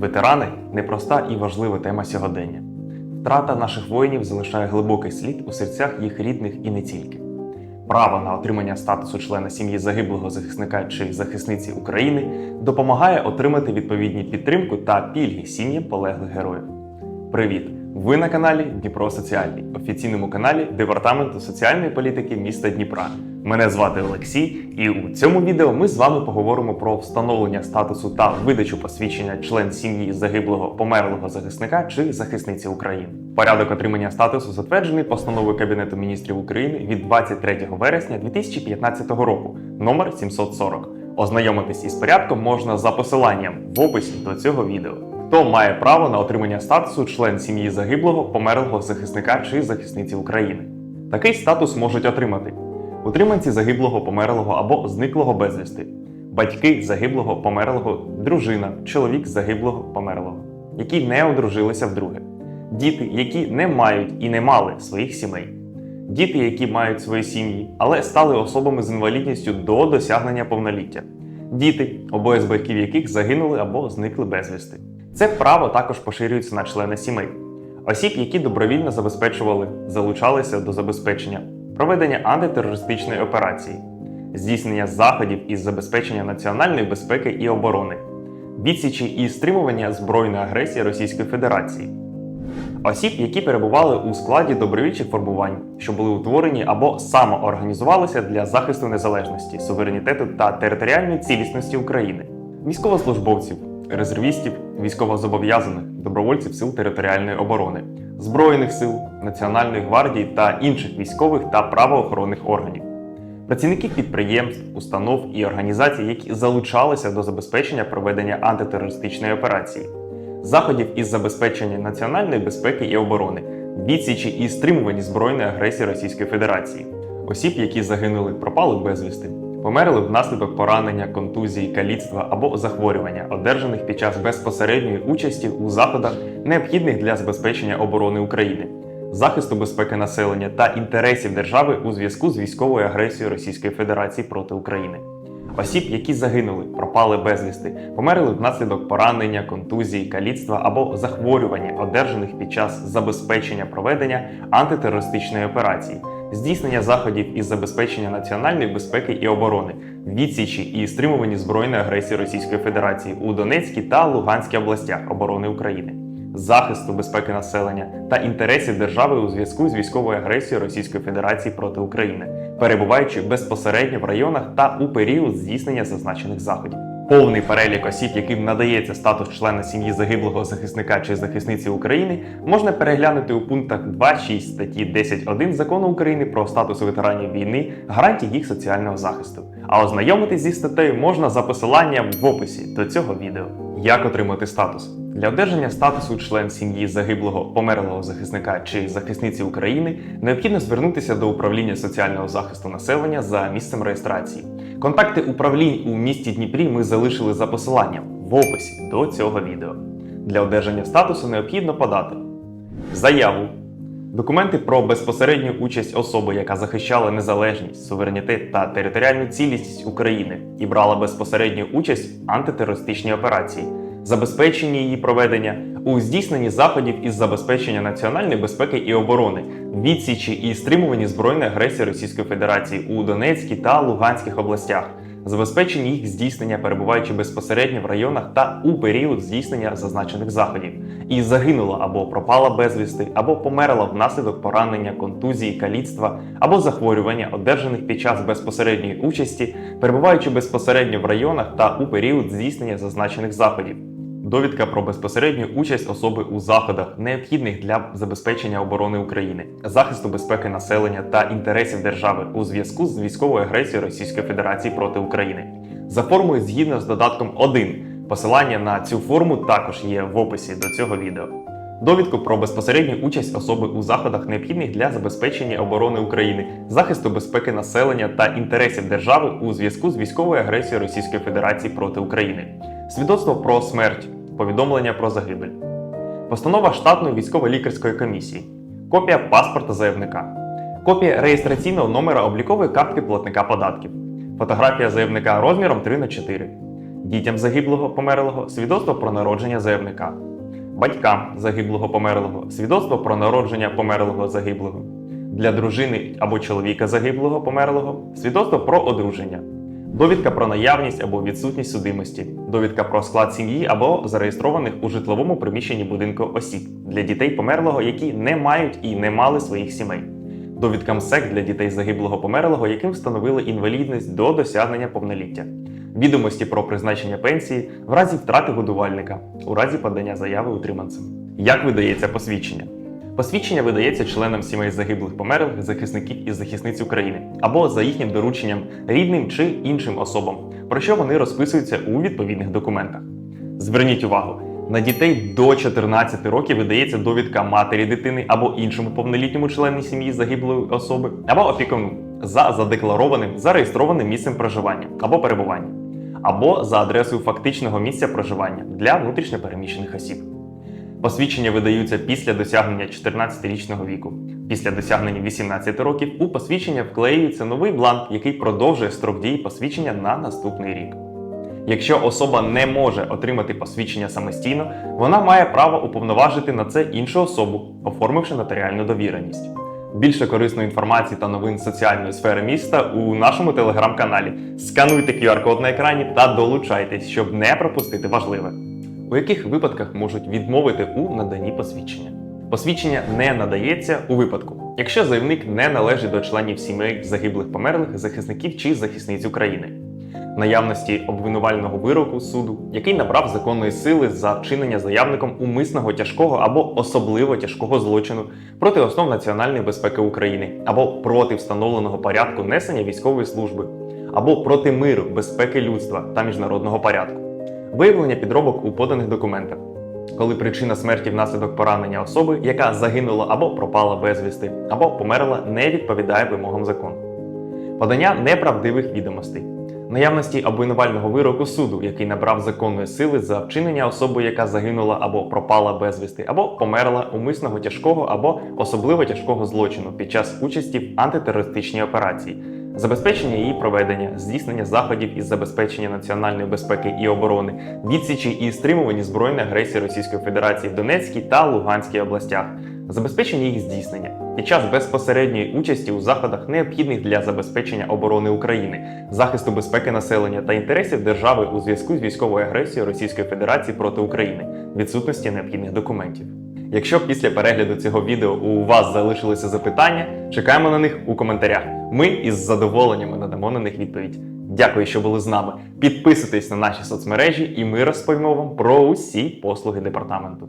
Ветерани непроста і важлива тема сьогодення. Втрата наших воїнів залишає глибокий слід у серцях їх рідних і не тільки. Право на отримання статусу члена сім'ї загиблого захисника чи захисниці України допомагає отримати відповідні підтримку та пільги сім'ї полеглих героїв. Привіт! Ви на каналі Дніпро Соціальний, офіційному каналі Департаменту соціальної політики міста Дніпра. Мене звати Олексій, і у цьому відео ми з вами поговоримо про встановлення статусу та видачу посвідчення член сім'ї загиблого померлого захисника чи захисниці України. Порядок отримання статусу затверджений постановою Кабінету міністрів України від 23 вересня 2015 року, номер 740. Ознайомитись із порядком можна за посиланням в описі до цього відео. Хто має право на отримання статусу член сім'ї загиблого померлого захисника чи захисниці України? Такий статус можуть отримати утриманці загиблого померлого або зниклого безвісти, батьки загиблого померлого, дружина, чоловік загиблого померлого, які не одружилися вдруге, діти, які не мають і не мали своїх сімей, діти, які мають свої сім'ї, але стали особами з інвалідністю до досягнення повноліття, діти, обоє з батьків яких загинули або зникли безвісти. Це право також поширюється на члени сімей, осіб, які добровільно забезпечували, залучалися до забезпечення, проведення антитерористичної операції, здійснення заходів із забезпечення національної безпеки і оборони, відсічі і стримування збройної агресії Російської Федерації, осіб, які перебували у складі добровільчих формувань, що були утворені або самоорганізувалися для захисту незалежності, суверенітету та територіальної цілісності України, військовослужбовців, резервістів, військовозобов'язаних, добровольців сил територіальної оборони, збройних сил, Національної гвардії та інших військових та правоохоронних органів, працівників підприємств, установ і організацій, які залучалися до забезпечення проведення антитерористичної операції, заходів із забезпечення національної безпеки і оборони, відсічі і стримувані збройної агресії Російської Федерації, осіб, які загинули, пропали безвісти. Померли внаслідок поранення, контузії, каліцтва або захворювання, одержаних під час безпосередньої участі у заходах, необхідних для забезпечення оборони України, захисту безпеки населення та інтересів держави у зв'язку з військовою агресією Російської Федерації проти України, осіб, які загинули, пропали безвісти, померли внаслідок поранення, контузії, каліцтва або захворювання, одержаних під час забезпечення проведення антитерористичної операції здійснення заходів із забезпечення національної безпеки і оборони, відсічі і стримувані збройної агресії Російської Федерації у Донецькій та Луганській областях оборони України, захисту безпеки населення та інтересів держави у зв'язку з військовою агресією Російської Федерації проти України, перебуваючи безпосередньо в районах та у період здійснення зазначених заходів. Повний перелік осіб, яким надається статус члена сім'ї загиблого захисника чи захисниці України, можна переглянути у пунктах 2.6 статті 10.1 закону України про статус ветеранів війни, гарантій їх соціального захисту. А ознайомитись зі статтею можна за посиланням в описі до цього відео. Як отримати статус? Для одержання статусу член сім'ї загиблого померлого захисника чи захисниці України необхідно звернутися до управління соціального захисту населення за місцем реєстрації. Контакти управлінь у місті Дніпрі ми залишили за посиланням в описі до цього відео. Для одержання статусу необхідно подати заяву, документи про безпосередню участь особи, яка захищала незалежність, суверенітет та територіальну цілісність України і брала безпосередню участь в антитерористичній операції, забезпечення її проведення у здійсненні заходів із забезпечення національної безпеки і оборони, відсічі і стримуванні збройної агресії Російської Федерації у Донецькій та Луганських областях, забезпечення їх здійснення, перебуваючи безпосередньо в районах та у період здійснення зазначених заходів, і загинула або пропала безвісти, або померла внаслідок поранення, контузії, каліцтва або захворювання, одержаних під час безпосередньої участі, перебуваючи безпосередньо в районах та у період здійснення зазначених заходів. Довідка про безпосередню участь особи у заходах, необхідних для забезпечення оборони України, захисту безпеки населення та інтересів держави у зв'язку з військовою агресією Російської Федерації проти України. За формою згідно з додатком 1. Посилання на цю форму також є в описі до цього відео. Довідку про безпосередню участь особи у заходах, необхідних для забезпечення оборони України, захисту безпеки населення та інтересів держави у зв'язку з військовою агресією Російської Федерації проти України, свідоцтво про смерть, повідомлення про загибель, постанова штатної військово-лікарської комісії, копія паспорта заявника, копія реєстраційного номера облікової картки платника податків, фотографія заявника розміром 3 на 4 дітям загиблого померлого свідоцтво про народження заявника, батькам загиблого померлого свідоцтво про народження померлого загиблого, для дружини або чоловіка загиблого померлого свідоцтво про одруження, довідка про наявність або відсутність судимості, довідка про склад сім'ї або зареєстрованих у житловому приміщенні будинку осіб для дітей померлого, які не мають і не мали своїх сімей. Довідка МСЕК для дітей загиблого померлого, яким встановили інвалідність до досягнення повноліття, відомості про призначення пенсії в разі втрати годувальника, у разі подання заяви утриманцем. Як видається посвідчення? Посвідчення видається членам сімей загиблих померлих захисників і захисниць України або за їхнім дорученням рідним чи іншим особам, про що вони розписуються у відповідних документах. Зверніть увагу, на дітей до 14 років видається довідка матері дитини або іншому повнолітньому члену сім'ї загиблої особи, або опікуну за задекларованим зареєстрованим місцем проживання або перебування, або за адресою фактичного місця проживання для внутрішньопереміщених осіб. Посвідчення видаються після досягнення 14-річного віку. Після досягнення 18 років у посвідчення вклеюється новий бланк, який продовжує строк дії посвідчення на наступний рік. Якщо особа не може отримати посвідчення самостійно, вона має право уповноважити на це іншу особу, оформивши нотаріальну довіреність. Більше корисної інформації та новин соціальної сфери міста у нашому телеграм-каналі. Скануйте QR-код на екрані та долучайтесь, щоб не пропустити важливе. У яких випадках можуть відмовити у наданні посвідчення? Посвідчення не надається у випадку, якщо заявник не належить до членів сімей загиблих померлих захисників чи захисниць України, наявності обвинувального вироку суду, який набрав законної сили за вчинення заявником умисного тяжкого або особливо тяжкого злочину проти основ національної безпеки України або проти встановленого порядку несення військової служби, або проти миру, безпеки людства та міжнародного порядку, виявлення підробок у поданих документах. Коли причина смерті внаслідок поранення особи, яка загинула або пропала безвісти, або померла, не відповідає вимогам закону, подання неправдивих відомостей, наявності обвинувального вироку суду, який набрав законної сили за вчинення особи, яка загинула або пропала безвісти, або померла умисного тяжкого або особливо тяжкого злочину під час участі в антитерористичній операції, забезпечення її проведення, здійснення заходів із забезпечення національної безпеки і оборони, відсічі і стримуванні збройної агресії Російської Федерації в Донецькій та Луганській областях, забезпечення їх здійснення під час безпосередньої участі у заходах, необхідних для забезпечення оборони України, захисту безпеки населення та інтересів держави у зв'язку з військовою агресією Російської Федерації проти України, відсутності необхідних документів. Якщо після перегляду цього відео у вас залишилися запитання, чекаємо на них у коментарях. Ми із задоволенням надамо на них відповідь. Дякую, що були з нами. Підписуйтесь на наші соцмережі, і ми розповімо вам про усі послуги департаменту.